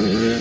Mm-hmm.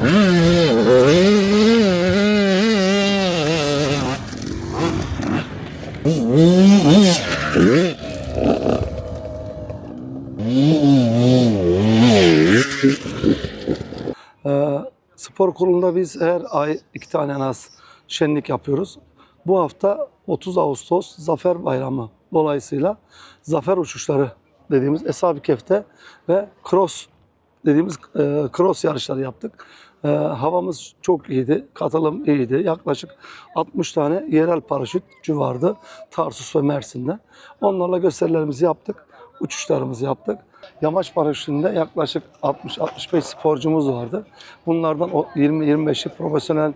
Mm-hmm. Ee, spor kurulunda biz her ay iki tane en az şenlik yapıyoruz. Bu hafta 30 Ağustos Zafer Bayramı dolayısıyla zafer uçuşları dediğimiz Eshab-ı Kefte ve cross dediğimiz e, cross yarışları yaptık. E, havamız çok iyiydi, katılım iyiydi. Yaklaşık 60 tane yerel paraşütçü vardı Tarsus ve Mersin'de. Onlarla gösterilerimizi yaptık, uçuşlarımızı yaptık. Yamaç paraşütünde yaklaşık 60-65 sporcumuz vardı. Bunlardan o 20-25'i profesyonel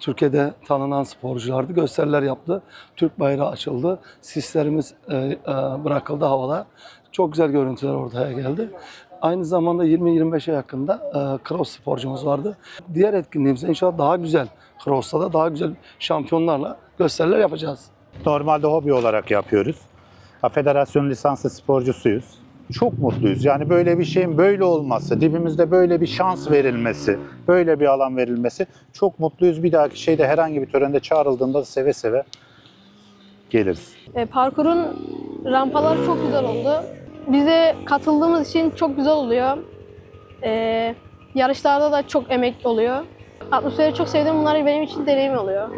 Türkiye'de tanınan sporculardı. Gösteriler yaptı. Türk bayrağı açıldı. Sislerimiz e, e, bırakıldı havada. Çok güzel görüntüler ortaya geldi. Aynı zamanda 20-25'e yakında e, cross sporcumuz vardı. Diğer etkinliğimizde inşallah daha güzel cross'ta da daha güzel şampiyonlarla gösteriler yapacağız. Normalde hobi olarak yapıyoruz. Federasyon lisanslı sporcusuyuz. Çok mutluyuz. Yani böyle bir şeyin böyle olması, dibimizde böyle bir şans verilmesi, böyle bir alan verilmesi çok mutluyuz. Bir dahaki şeyde herhangi bir törende çağrıldığında da seve seve geliriz. E, parkurun rampaları çok güzel oldu. Bize katıldığımız için çok güzel oluyor. E, yarışlarda da çok emek oluyor. Atmosferi çok sevdim. Bunlar benim için deneyim oluyor.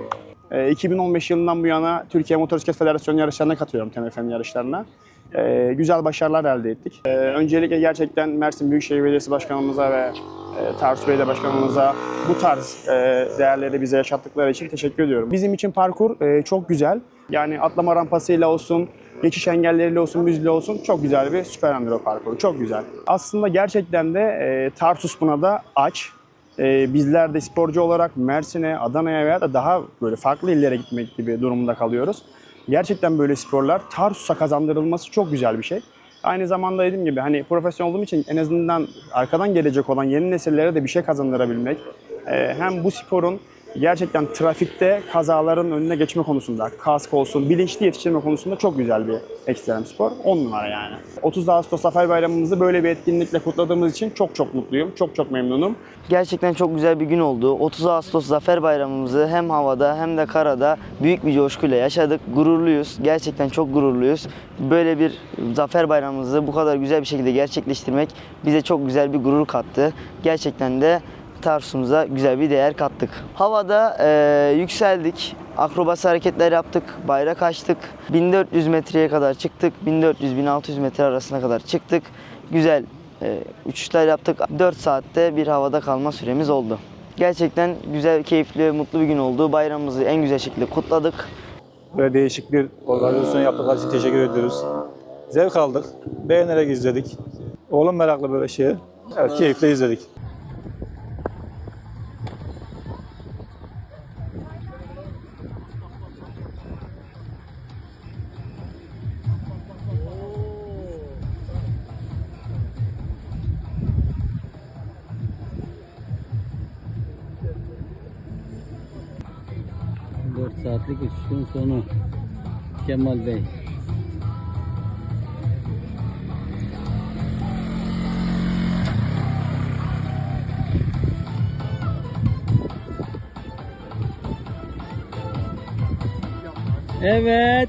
Ee, 2015 yılından bu yana Türkiye Motosiklet Federasyonu yarışlarına katılıyorum TMF'nin yarışlarına. Ee, güzel başarılar elde ettik. Ee, öncelikle gerçekten Mersin Büyükşehir Belediyesi Başkanımıza ve e, Tarsus Belediye Başkanımıza bu tarz e, değerleri bize yaşattıkları için teşekkür ediyorum. Bizim için parkur e, çok güzel. Yani atlama rampasıyla olsun, geçiş engelleriyle olsun, müzle olsun çok güzel bir süper enduro parkuru. Çok güzel. Aslında gerçekten de e, Tarsus buna da aç. Ee, bizler de sporcu olarak Mersin'e, Adana'ya veya da daha böyle farklı illere gitmek gibi durumda kalıyoruz. Gerçekten böyle sporlar Tarsus'a kazandırılması çok güzel bir şey. Aynı zamanda dediğim gibi hani profesyonel olduğum için en azından arkadan gelecek olan yeni nesillere de bir şey kazandırabilmek. e, hem bu sporun gerçekten trafikte kazaların önüne geçme konusunda, kask olsun, bilinçli yetiştirme konusunda çok güzel bir ekstrem spor. 10 numara yani. 30 Ağustos Zafer Bayramımızı böyle bir etkinlikle kutladığımız için çok çok mutluyum. Çok çok memnunum. Gerçekten çok güzel bir gün oldu. 30 Ağustos Zafer Bayramımızı hem havada hem de karada büyük bir coşkuyla yaşadık. Gururluyuz. Gerçekten çok gururluyuz. Böyle bir Zafer Bayramımızı bu kadar güzel bir şekilde gerçekleştirmek bize çok güzel bir gurur kattı. Gerçekten de Tarsus'umuza güzel bir değer kattık. Havada eee, yükseldik. Akrobasi hareketler yaptık. Bayrak açtık. 1400 metreye kadar çıktık. 1400-1600 metre arasına kadar çıktık. Güzel e, uçuşlar yaptık. 4 saatte bir havada kalma süremiz oldu. Gerçekten güzel, keyifli mutlu bir gün oldu. Bayramımızı en güzel şekilde kutladık. Böyle değişik bir organizasyon yaptıkları için teşekkür ediyoruz. Zevk aldık. Beğenerek izledik. Oğlum meraklı böyle şeye. Evet, keyifle izledik. Saatlik uçuşun sonu. Kemal Bey. Evet.